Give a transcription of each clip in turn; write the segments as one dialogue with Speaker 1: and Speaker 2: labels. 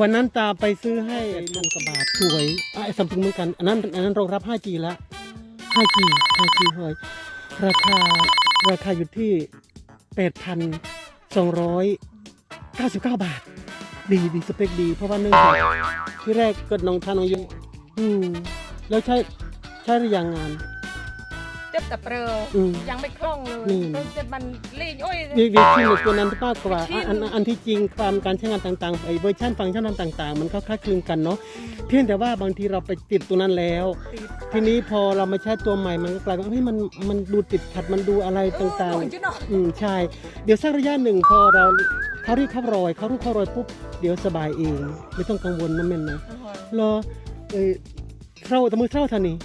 Speaker 1: วันนั้นตาไปซื้อให้พันกว่าบาทสวยอะไอ้ซัมซุงเหมือนกันอันนั้นอันนั้นรองรับ 5G แล้ว 5G 5G เฮ้ยราคาราคาอยู่ที่ 8,299 บาท ดีดีสเปคดี เพราะว่าเนื่องจากที่แรกเกิดน้องทานน้องยุอืมแล้วใช่ใช่หรือยังงาน
Speaker 2: จ็บแต่เปลือ
Speaker 1: อืม
Speaker 2: ยังไม่คล่องเลย
Speaker 1: นี่
Speaker 2: เพิ่งจะมันลีนโอ้ย
Speaker 1: ดีดีที่ในตัวนั้นมากกว่า
Speaker 2: ชิ้น
Speaker 1: อันอันอันที่จริงความการใช้งานต่างๆไอ้เวอร์ชันฟังก์ชันต่างๆ มันก็คล้ายคลึงกันเนาะเพียงแต่ว่าบางทีเราไปติดตัวนั้นแล้ว
Speaker 2: ติด
Speaker 1: ทีนี้พอเรามาใช้ตัวใหม่มันก็กลายเป็นเฮ้ยมันมันดูติดขัดมันดูอะไรต่าง
Speaker 2: โอ้ยจุ๊เนาะ
Speaker 1: ๆอืมใช่ เดี๋ยวสักระยะหนึ่งพอเราเขารีบเข้ารอยเขารู้เข้ารอยปุ๊บเดี๋ยวสบายเอง ไม่ต้องกังวลนะเม่นนะรอเอ้ยเข้าแตะมือเข้าทันนี่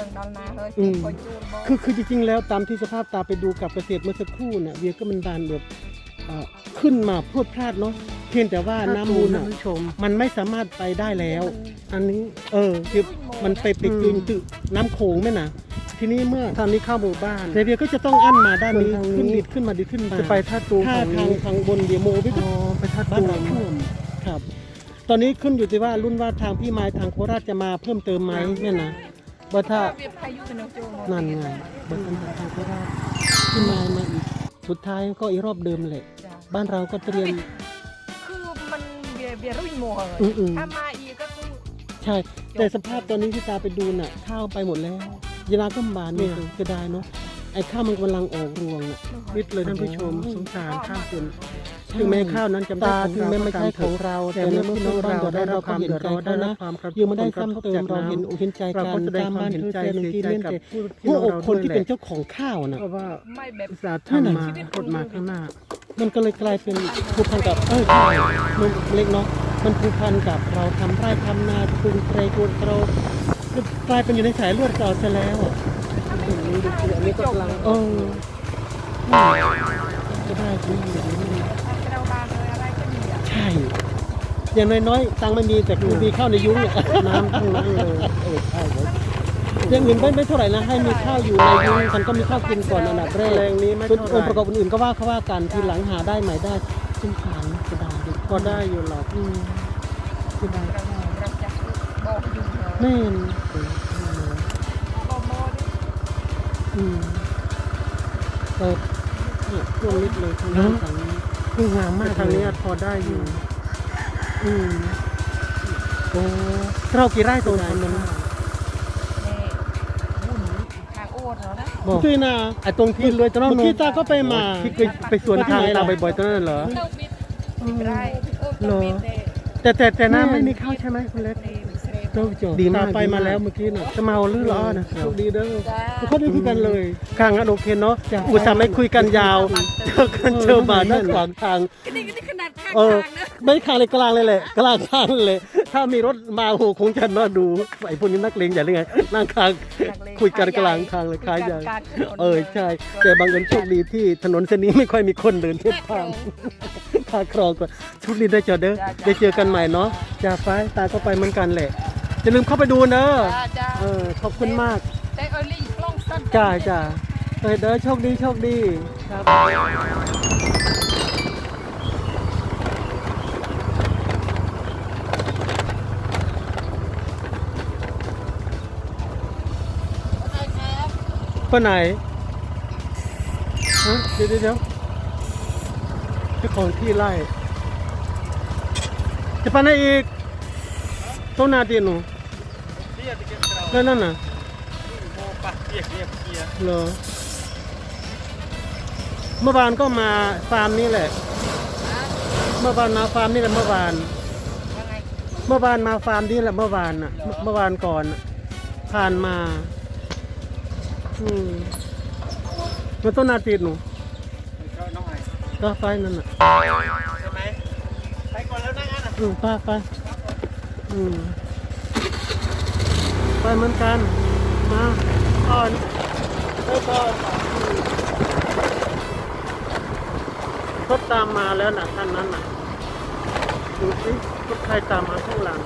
Speaker 1: า
Speaker 2: เบียเริ่มนอนนาเลย
Speaker 1: อืม
Speaker 2: คอยจูนบอก
Speaker 1: คือคือจริงๆแล้วตามที่สภาพตาไปดูกับเกษตรเมื่อสักครู่เนี่ยเวียก็มันบานแบบเอ่อขึ้นมาพรวดพลาดเนาะเพียงแต่ว่าน้ำมูลน่ะมันไม่สามารถไปได้แล้ว อันนี้เออคือมันไปไปจุนตึน้ำโขงไหมนะทีนี้เมื่อทางนี้เข้าหมู่บ้านเบียก็จะต้องอั้นมาด้านนี้ ขึ้นดิดขึ้นมาดิดขึ้นมา
Speaker 3: จะไปท่าตูม
Speaker 1: ถ้า
Speaker 3: ฝั่ง
Speaker 1: ทาง
Speaker 3: นี้
Speaker 1: ทางบนเดียวโมไป
Speaker 3: อ๋อไปท่า
Speaker 1: บ้าน
Speaker 3: ตู
Speaker 1: เรา
Speaker 3: ม
Speaker 1: ท่วมครับ ตอนนี้ขึ้นอยู่ที่ว่ารุ่นว่าทางพี่ไม้ทางโคราชจะมาเพิ่มเติมไหมเนี่ยนะ ว่าถ้า
Speaker 2: เบียพายุเป็นน้องจูน
Speaker 1: นั่นไงบนทางทางโคราชพี่ไม้มาอีกสุดท้ายก็อีกรอบเดิมแหละ
Speaker 2: จ้ะ
Speaker 1: บ้านเราก็เตรียม
Speaker 2: คือมันเบียเบียรุ่ยมัวเลย
Speaker 1: อืมอืม
Speaker 2: ถ้ามาอีกก็คือ
Speaker 1: ใช่ แต่สภาพตอนนี้ที่ตาไปดูน่ะ ข้าวไปหมดแล้วยาลาก็บานเนี่ยจะได้เนาะ ไอ้ข้าวมันกำลังออกรวงน่ะ
Speaker 3: นิดเลยท่านผู้ชมสงสารข้าวคุณ
Speaker 1: ถึงแม้ข้าวนั้นจะตาถึงแม้ไม่ใช่ของเรา
Speaker 3: แต่
Speaker 1: แต่
Speaker 3: เมื่
Speaker 1: เมื่
Speaker 3: อ
Speaker 1: อ
Speaker 3: พี่
Speaker 1: พี่
Speaker 3: น้
Speaker 1: น้
Speaker 3: อ
Speaker 1: องง
Speaker 3: เรา
Speaker 1: เรา
Speaker 3: ได้
Speaker 1: ได้
Speaker 3: รั
Speaker 1: รั
Speaker 3: บบคาว
Speaker 1: ความม
Speaker 3: เดื
Speaker 1: เดื
Speaker 3: อ
Speaker 1: อ
Speaker 3: ด
Speaker 1: ด
Speaker 3: ร้
Speaker 1: ร้
Speaker 3: อ
Speaker 1: อนน
Speaker 3: ได้
Speaker 1: ได้
Speaker 3: รับ
Speaker 1: นะ
Speaker 3: ความกระทบ
Speaker 1: ยังไม่ได้
Speaker 3: ผลกระ
Speaker 1: ซ้ำ
Speaker 3: ทบ
Speaker 1: เติม
Speaker 3: จาก
Speaker 1: เรา
Speaker 3: น้ำ
Speaker 1: เห็นอกเห็นใจ
Speaker 3: เรา
Speaker 1: กัน
Speaker 3: ก็แสดง
Speaker 1: ตาม
Speaker 3: ความ
Speaker 1: บ้าน
Speaker 3: เห็น
Speaker 1: เธอ
Speaker 3: ใจ
Speaker 1: เจอ
Speaker 3: เสี
Speaker 1: หนึ่
Speaker 3: ย
Speaker 1: ง
Speaker 3: ใจ
Speaker 1: ที
Speaker 3: กับ
Speaker 1: เล่น
Speaker 3: ผู้
Speaker 1: แต่
Speaker 3: เรา
Speaker 1: หัวอกคนที่เป็นเจ้าของข้าวน่ะ
Speaker 2: ไม่แบบ
Speaker 3: อุตสาห์ทำมาพดมาข้างหน้า
Speaker 1: มันก็เลยกลายเป็นผูกพันกับเออใช่มันเล็กเนาะมันผูกพันกับเราทำไร่ทำนาปลูกไร่ปลูกเรากลายเป็นอยู่ในสายเลือดเก่าซะแล้วอะ
Speaker 3: อันนี้ก็กำลัง
Speaker 1: เออจะได้ดีอย่างนี้นะ
Speaker 2: เราบางเลยอะไรก็มีอะ
Speaker 1: ใช่ อย่างน้อยๆตังค์ไม่มีแต่คือมีข้าวในยุ้งเนี่ย
Speaker 3: น้ำทั้งนั้นเลย
Speaker 1: เออใช่ครับอย่างอื่นไม่ไม่เท่าไหร่นะให้มีข้าวอยู่ในยุ้งฉันก็มีข้าวกินก่อนอันดับแรก
Speaker 3: แรงนี้ไม่
Speaker 1: ส่วน
Speaker 3: เท่า
Speaker 1: องค์
Speaker 3: ไห
Speaker 1: ประกอ
Speaker 3: ร่
Speaker 1: บอื่นๆก็ว่าเขาว่ากันทีหลังหาได้ใหม่ได้สงสารจะได้เด็ก
Speaker 3: พอได้อยู่หรอก
Speaker 1: อืมจะได้
Speaker 2: เราเราจะบอกอยู่เหรอ
Speaker 1: แม่น
Speaker 2: บอกโมดิ
Speaker 1: อืม เออ
Speaker 3: เนี่ยท่วมนิดเลยทางด้านฝั่งนี้
Speaker 1: คืองามมาก
Speaker 3: ทาง
Speaker 1: เล
Speaker 3: นี้
Speaker 1: ย
Speaker 3: พอได้อยู่
Speaker 1: อืมโอ้เรากี่ไร่ตรงนั้น
Speaker 2: นี่วุ่นทางโอ้ดเหรอนะ
Speaker 1: บอกคือนะไอ้ตรงที่เลยตอนนั้นเมื่อกี้ตาก็ไปมา
Speaker 3: ที่เคยไปสวนทางตาบ่อยๆตอนนั้นเหรอ
Speaker 2: เต้าบิดไรโอ้เต้าบิดเด้
Speaker 3: แต่แต่แต่น้ำไม่มีข้าวใช่ไหมคุณเล็ก
Speaker 2: นี่มัน เสร็จ
Speaker 1: เจ้าจ
Speaker 3: ดีมาก
Speaker 1: ตไป
Speaker 3: ดีมาก
Speaker 1: มาแล้วเมื่อกี้น่ะ
Speaker 3: จะเมาหรือล้อนะ
Speaker 1: โชคดีเด้อ
Speaker 2: จ้า
Speaker 1: ทุกคนได้คุยกันเลย
Speaker 3: ข้างนั้นโอเคเนาะ
Speaker 1: จ้ะ
Speaker 3: อุตส่าห์ไม่คุยกันยาวเจอกันเจอมาด้านขวางทาง
Speaker 2: นี่นี่ขนาดข้าง
Speaker 3: เออ
Speaker 2: ทางนะ
Speaker 3: ไม่ข้างเลยกลางเลยแหละกลางทางเลยถ้ามีรถมาโหคงจะน่าดูไอ้พวกนี้นักเลงอย่าเลยไงนั่งข้างคุยกันกลางทางเลยคล้ายใหญ่เออใช่ แต่บางเอิญโชคดีที่ถนนเส้นนี้ไม่ค่อยมีคนเดินเทียบทางพาครองก่อนโชคดีได้เจอเด้อได้เจอกันใหม่เนาะจ้าไปตาก็ไปเหมือนกันแหละ อย่าลืมเข้าไปดูเนอะ
Speaker 2: จ้าจ้า
Speaker 3: เออขอบคุณมาก
Speaker 2: แต่เออลี่กล้องสั้น
Speaker 3: จ้าจ้าเออเด้อโชคดีโชคดีครับคนไหนฮะเดี๋ยวเดี๋ยวเดี๋ยวเจ้าของที่ไร่จะไปไหนอีกต้นนาตีหนู แล้วนั่นน่ะเหรอเมื่อวานก็มาฟาร์มนี้แหละ เมื่อวานมาฟาร์มนี่แหละเมื่อวาน
Speaker 2: ยังไง
Speaker 3: เมื่อวานมาฟาร์มนี่แหละเมื่อวานน่ะ เมื่อเมื่อวานก่อนน่ะผ่านมา อืมมันต้นนาตีหนูก็ไฟนั่นน่ะ
Speaker 2: ไปก่อนแล้วนะงั้น
Speaker 3: อืมไปไปอืม ไปเหมือนกันมาก่อนไปก่อนอืมรถตามมาแล้วนะท่านนั้นนะดูสิรถใครตามมาข้างหลัง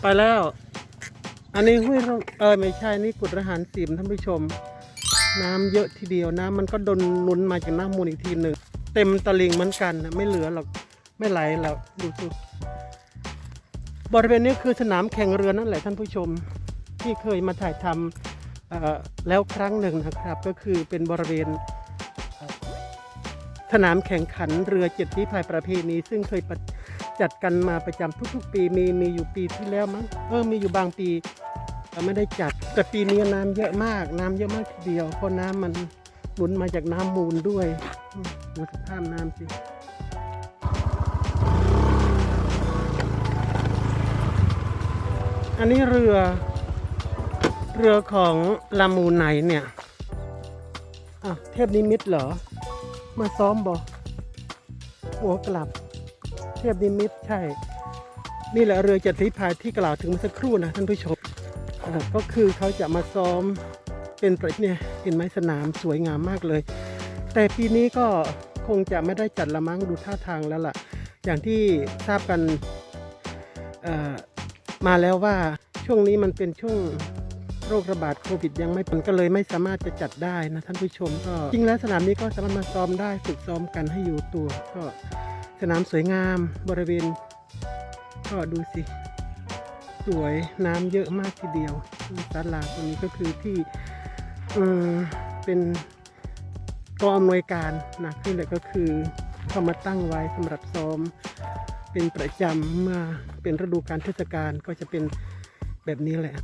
Speaker 3: ไปแล้ว
Speaker 1: อันนี้ห้วยเออไม่ใช่ นี่กุดรหารสิมท่านผู้ชม น้ำเยอะทีเดียวน้ำมันก็ดนนุนมาจากน้ำมูลอีกทีหนึ่งเต็มตลิงเหมือนกันนะไม่เหลือหรอกไม่ไหลแล้วดูสิบริเวณนี้คือสนามแข่งเรือนั่นแหละท่านผู้ชมที่เคยมาถ่ายทำแล้วครั้งหนึ่งนะครับ ก็คือเป็นบริเวณสนามแข่งขันเรือเจ็ดฝีพายประเพณีซึ่งเคยจัดกันมาประจำทุกๆ ปีมีมีอยู่ปีที่แล้วมั้งเออมีอยู่บางปี เอ่อไม่ได้จัดแต่ปีนี้น้ำเยอะมาก น้ำเยอะมากทีเดียว เพราะน้ำมันหนุนมาจากน้ำมูลด้วยดูสภาพน้ำสิอันนี้เรือ เรือของลามูไนเนี่ยอะเทพนิมิตเหรอ มาซ้อมบอหัวกลับ เทพนิมิตใช่ นี่แหละเรือจ็ดฝีพายที่กล่าวถึงเมื่อสักครู่นะท่านผู้ชม ก็คือเขาจะมาซ้อมเป็นประเนี่ยเห็นไหมสนามสวยงามมากเลย แต่ปีนี้ก็คงจะไม่ได้จัดละมั้งดูท่าทางแล้วล่ะ อย่างที่ทราบกันมาแล้วว่าช่วงนี้มันเป็นช่วงโรคระบาดโควิดยังไม่ผลก็เลยไม่สามารถจะจัดได้นะท่านผู้ชมก็จริงแล้วสนามนี้ก็สามารถมาซ้อมได้ฝึกซ้อมกันให้อยู่ตัว ก็สนามสวยงามบริเวณ ก็ดูสิ สวยน้ำเยอะมากทีเดียวศาลาตรงนี้ก็คือที่อืมเป็นกองอำนวยการนะนี่แหละก็คือเขามาตั้งไว้สำหรับซ้อม เป็นประจำเมื่อเป็นฤดูการเทศกาลก็จะเป็นแบบนี้แหละ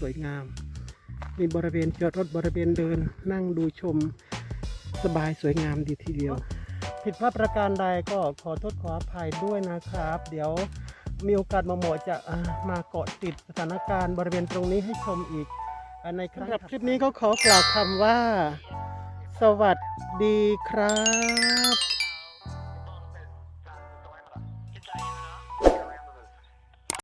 Speaker 1: สวยงาม มีบริเวณจอดรถบริเวณเดินนั่งดูชมสบายสวยงามดีทีเดียว ผิดพลาดประการใดก็ขอโทษขออภัยด้วยนะครับ เดี๋ยว มีโอกาสมาหมอจะอ่ามาเกาะติดสถานการณ์บริเวณตรงนี้ให้ชมอีกอ่าในครั้งคลิปนี้ก็ขอกล่าวคำว่า สวัสดีครับ